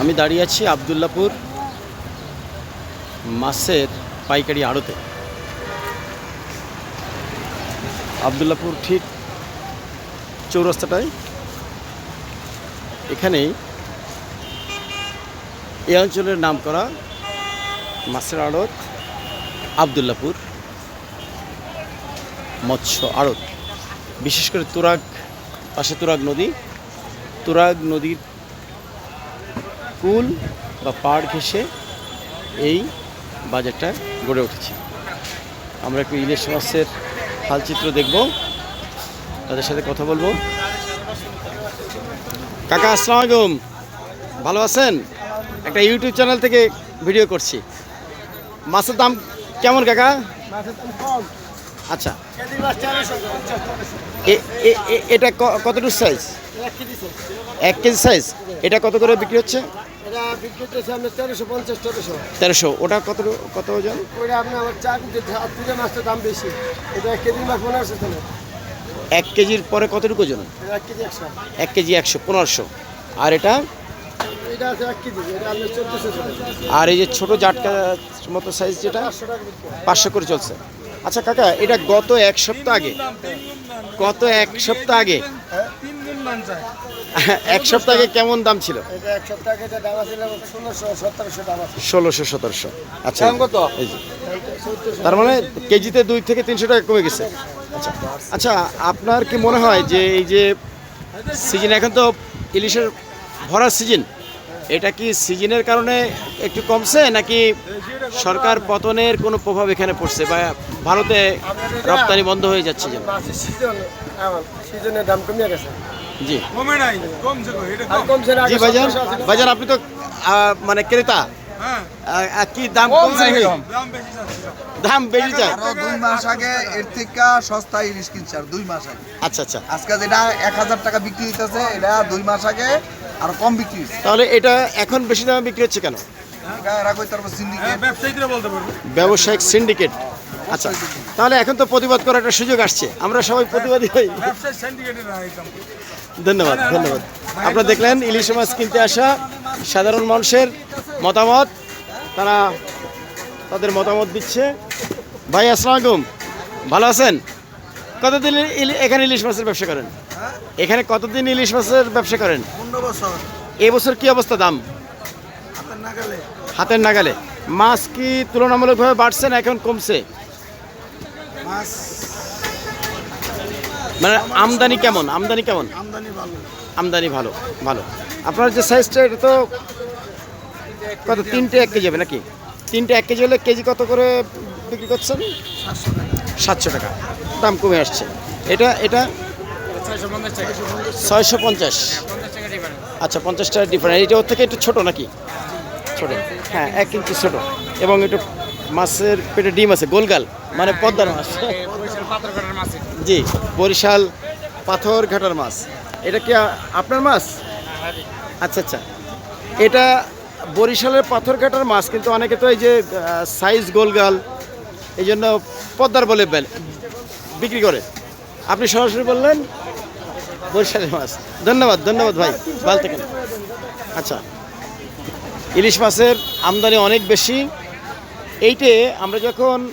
আমি দাঁড়িয়ে আছি আবদুল্লাপুর মাছের পাইকারি আড়তে। আবদুল্লাপুর ঠিক চৌরাস্তাটায়। এখানেই এই অঞ্চলের নাম করা মাছের আড়ত আবদুল্লাপুর মৎস্য আড়ত। বিশেষ করে তুরাগ, পাশে তুরাগ নদী। তুরাগ নদীর কুল বা পাড় ঘেঁষে এই বাজারটা গড়ে উঠেছে। আমরা একটু ইলিশ মাছের হালচিত্র দেখব। তাদের সাথে কথা বলব। কাকা আসসালামু আলাইকুম। ভালো আছেন? একটা ইউটিউব চ্যানেল থেকে ভিডিও করছি। মাছের দাম কেমন কাকা? আচ্ছা। এটা কতটুকু সাইজ এক কেজি সাইজ এটা কত করে বিক্রি হচ্ছে? এটা বিক্রি করতেছে আপনার তেরোশো পঞ্চাশ তেরোশো তেরোশো ওটা কত কত ওজন? ওইটা আপনার আমার চার থেকে মাছটার দাম বেশি। এটা এক কেজি মাছ পনেরোশো ছিল এক কেজির পরে কতটুকু ওজন? এক কেজি একশো। এক কেজি একশো পনেরোশো। আর এটা? আর এই যে ছোট জাটকা মতো সাইজ যেটা পাঁচশো হয়। করে চলছে। আচ্ছা কাকা এটা গত এক সপ্তাহ আগে গত এক সপ্তাহ আগে এক সপ্তাহ কেমন দাম ছিল? এটা এক সপ্তাহ এটা দাম আছে ষোলোশো সতেরোশো দাম আছে আচ্ছা। দাম কত? তার মানে কেজিতে দুই থেকে তিনশো টাকা কমে গেছে। আচ্ছা। আচ্ছা আপনার কি মনে হয় যে এই যে সিজন এখন তো ইলিশের ভরা সিজন এটা কি সিজনের কারণে একটু কমছে নাকি সরকার পতনের কোনো প্রভাব এখানে পড়ছে বা ভারতে রপ্তানি বন্ধ হয়ে যাচ্ছে যেন? দাম কমিয়ে গেছে। জি। কমে নাই কমছে এটা আর কমছে না জি ভাইজান ভাইজান আপনি তো মানে ক্রেতা। হ্যাঁ। কি দাম কমছে দাম বেশি যাচ্ছে। দাম বেশি যায় আরও দুই মাস আগে এর থেকে সস্তা ইলিশ কিনছে আর দুই মাস আগে। আচ্ছা আচ্ছা। আজকে যেটা এক হাজার টাকা বিক্রি হইতেছে এটা দুই মাস আগে আর কম বিক্রি হচ্ছে তাহলে এটা এখন বেশি দামে বিক্রি হচ্ছে কেন? এটা তারপর সিন্ডিকেট হ্যাঁ ব্যবসায়ীরা বলতে পারবে। ব্যবসায়িক সিন্ডিকেট আচ্ছা তাহলে এখন তো প্রতিবাদ করার একটা সুযোগ আসছে। আমরা সবাই প্রতিবাদী হই। ধন্যবাদ ধন্যবাদ। আপনারা দেখলেন ইলিশ মাছ কিনতে আসা সাধারণ মানুষের মতামত। তারা তাদের মতামত দিচ্ছে। ভাই আসসালামু আলাইকুম। ভালো আছেন? কতদিন এখানে ইলিশ মাছের ব্যবসা করেন? এখানে কতদিন ইলিশ মাছের ব্যবসা করেন? এবছর কি অবস্থা দাম? হাতের নাগালে। মাছ কি তুলনামূলকভাবে বাড়ছে না এখন কমছে? মাছ মানে আমদানি কেমন? আমদানি কেমন? আমদানি ভালো। আমদানি ভালো ভালো। আপনার যে সাইজটা এটা তো কত তিনটে এক কেজি হবে নাকি? তিনটে এক কেজি হলে কেজি কত করে বিক্রি করছেন? সাতশো টাকা। দাম কমে আসছে। এটা এটা? ছয়শো পঞ্চাশ। আচ্ছা পঞ্চাশ টাকা ডিফারেন্ট এটা ওর থেকে একটু ছোটো নাকি? ছোটো। হ্যাঁ এক ইঞ্চি ছোটো। এবং একটু মাছের পেটে ডিম আছে গোলগাল মানে পদ্মার মাছ। জি বরিশাল পাথর ঘাটার মাছ। এটা কি আপনার মাছ? আচ্ছা আচ্ছা। এটা বরিশালের পাথর ঘাটার মাছ কিন্তু অনেকে তো এই যে সাইজ গোলগাল এই জন্য পদ্মার বলে বিক্রি করে। আপনি সরাসরি বললেন বরিশালের মাছ। ধন্যবাদ ধন্যবাদ ভাই ভালো থাকেন। আচ্ছা ইলিশ মাছের আমদানি অনেক বেশি। এইটে আমরা যখন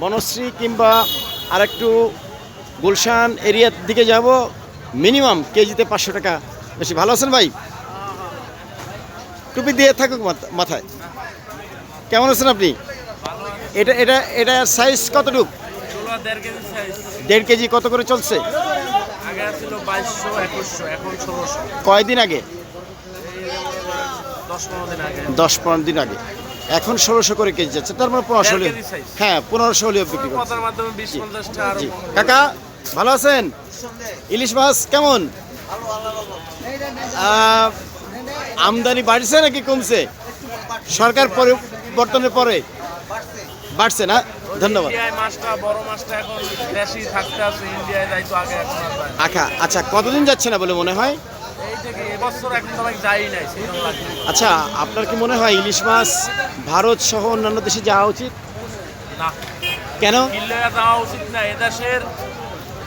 বনশ্রী কিংবা আরেকটু গুলশান এরিয়ার দিকে যাব মিনিমাম কেজিতে পাঁচশো টাকা। বেশি ভালো আছেন ভাই? টুপি দিয়ে থাকুক মাথা- মাথায়। কেমন আছেন আপনি? এটা এটা এটা সাইজ কতটুক? দেড় কেজি কত করে চলছে? কয়দিন আগে। দশ পনেরো দিন আগে। এখন ষোলোশো করে কেজি যাচ্ছে তার মানে পনেরোশো হলেও হ্যাঁ পনেরোশো হলেও বিক্রি করছে। কাকা ভালো আছেন? ইলিশ মাছ কেমন? আমদানি বাড়ছে নাকি কমছে? সরকার পরিবর্তনের পরে। বাড়ছে না? ধন্যবাদ। আচ্ছা আচ্ছা কতদিন যাচ্ছে না বলে মনে হয়? এবছর এখন ভাই যাই নাই লাগবে। আচ্ছা আপনার কি মনে হয় ইলিশ মাছ ভারত সহ অন্যান্য দেশে যাওয়া উচিত? না। কেন? কিনলে যাওয়া উচিত না এদেশের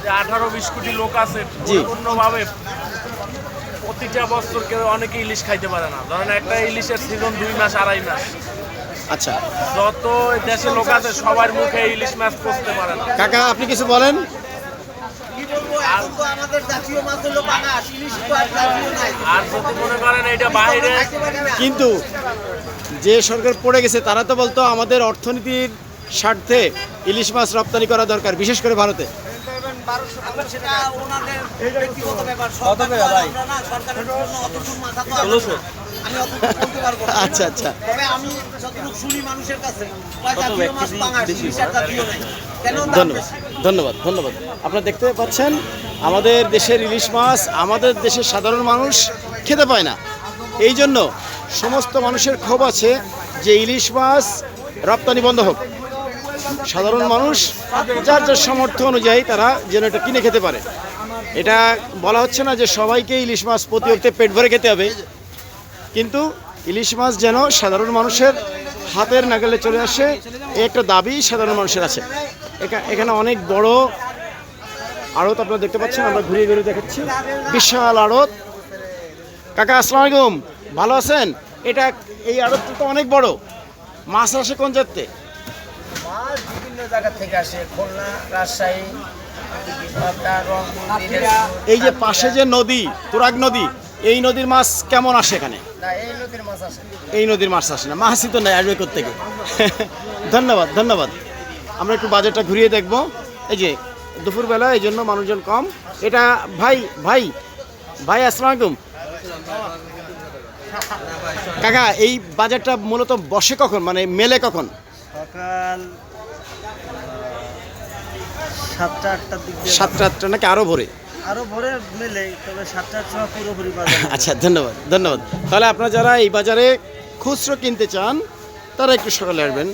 যে আঠারো বিশ কোটি লোক আছে। পরিপূর্ণভাবে প্রতিটা বছর কেউ অনেকে ইলিশ খাইতে পারে না। ধরেন একটা ইলিশের সিজন দুই মাস আড়াই মাস। আচ্ছা। যত দেশে লোক আছে সবার মুখে ইলিশ মাছ পচতে পারে না। কাকা আপনি কিছু বলেন? আমাদের জাতীয় মাছ হলো বাঙাশ ইলিশ তো আর জাতীয় নাই। আর যদি মনে করেন এটা বাইরে। কিন্তু যে সরকার পড়ে গেছে তারা তো বলতো আমাদের অর্থনীতির স্বার্থে ইলিশ মাছ রপ্তানি করা দরকার বিশেষ করে ভারতে। ওনাদের আচ্ছা আচ্ছা। তবে আমি যতটুকু শুনি মানুষের কাছে ধন্যবাদ ধন্যবাদ ধন্যবাদ। আপনারা দেখতে পাচ্ছেন আমাদের দেশের ইলিশ মাছ আমাদের দেশের সাধারণ মানুষ খেতে পায় না। এই জন্য সমস্ত মানুষের ক্ষোভ আছে যে ইলিশ মাছ রপ্তানি বন্ধ হোক। সাধারণ মানুষ যার যার সামর্থ্য অনুযায়ী তারা যেন এটা কিনে খেতে পারে। এটা বলা হচ্ছে না যে সবাইকে ইলিশ মাছ প্রতি অক্টে পেট ভরে খেতে হবে। কিন্তু ইলিশ মাছ যেন সাধারণ মানুষের হাতের নাগালে চলে আসে একটা দাবি সাধারণ মানুষের আছে। এখা- এখানে অনেক বড় আড়ত আপনারা দেখতে পাচ্ছেন আমরা ঘুরিয়ে ঘুরিয়ে দেখাচ্ছি। বিশাল আড়ত। কাকা আসসালামু আলাইকুম। ভালো আছেন? এটা এই আড়তটা তো অনেক বড়। মাছ আসে কোন যাত্রে মাছ বিভিন্ন জায়গা থেকে আসে খুলনা রাজশাহী পাবনা, রংপুর, দিনাজপুর। এই যে পাশে যে নদী তুরাগ নদী এই নদীর মাছ কেমন আসে এখানে? এই নদীর মাছ আসে না। মাছই তো নাই আসবে থেকে ধন্যবাদ ধন্যবাদ। আমরা একটু বাজারটা ঘুরিয়ে দেখব। এই যে দুপুরবেলা এই জন্য মানুষজন কম। এটা ভাই ভাই ভাই আসসালামু আলাইকুম। কাকা এই বাজারটা মূলত বসে কখন? মানে মেলে কখন? সকাল সাতটা আটটার দিক সাতটা আটটা নাকি আরও ভোরে? আরও ভোরে মেলে তবে সাতটার সময় পুরোপুরি আচ্ছা ধন্যবাদ ধন্যবাদ। তাহলে আপনারা যারা এই বাজারে খুচরো কিনতে চান তারা একটু সকালে আসবেন।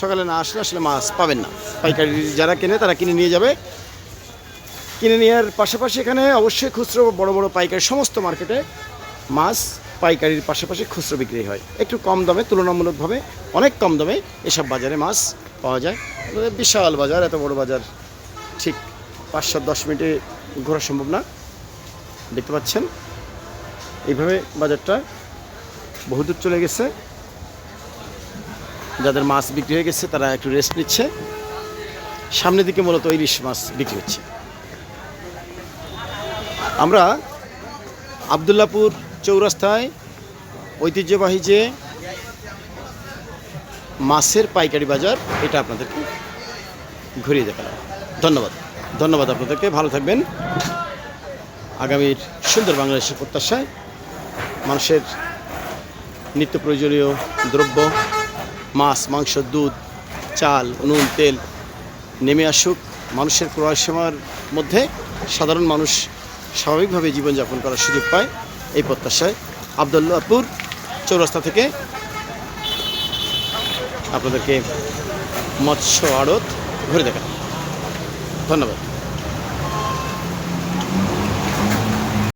সকালে না আসলে আসলে মাছ পাবেন না। পাইকারি যারা কেনে তারা কিনে নিয়ে যাবে। কিনে নেওয়ার পাশাপাশি এখানে অবশ্যই খুচরো বড় বড় পাইকারি সমস্ত মার্কেটে মাছ পাইকারির পাশাপাশি খুচরো বিক্রি হয়। একটু কম দামে তুলনামূলকভাবে অনেক কম দামে এসব বাজারে মাছ পাওয়া যায়। বিশাল বাজার এত বড় বাজার ঠিক পাঁচ সাত দশ মিনিটে ঘোরা সম্ভব না। দেখতে পাচ্ছেন? এইভাবে বাজারটা বহুদূর চলে গেছে। যাদের মাছ বিক্রি হয়ে গেছে, তারা একটু রেস্ট নিচ্ছে। সামনের দিকে মূলত ইলিশ মাছ বিক্রি হচ্ছে। আমরা আবদুল্লাপুর চৌরাস্তায় ঐতিহ্যবাহী যে মাছের পাইকারি বাজার, এটা আপনাদেরকে ঘুরিয়ে দেখালাম। ধন্যবাদ। ধন্যবাদ আপনাদেরকে, ভালো থাকবেন। আগামীর সুন্দর বাংলাদেশের প্রত্যাশায় মানুষের নিত্য প্রয়োজনীয় দ্রব্য, মাছ, মাংস, দুধ, চাল, নুন, তেল নেমে আসুক। মানুষের ক্রয় মধ্যে সাধারণ মানুষ স্বাভাবিকভাবে জীবনযাপন করার সুযোগ পায় এই প্রত্যাশায়। আবদুল্লাপুর চৌরাস্তা থেকে আপনাদেরকে মৎস্য আড়ত ঘুরে দেখান ধন্যবাদ।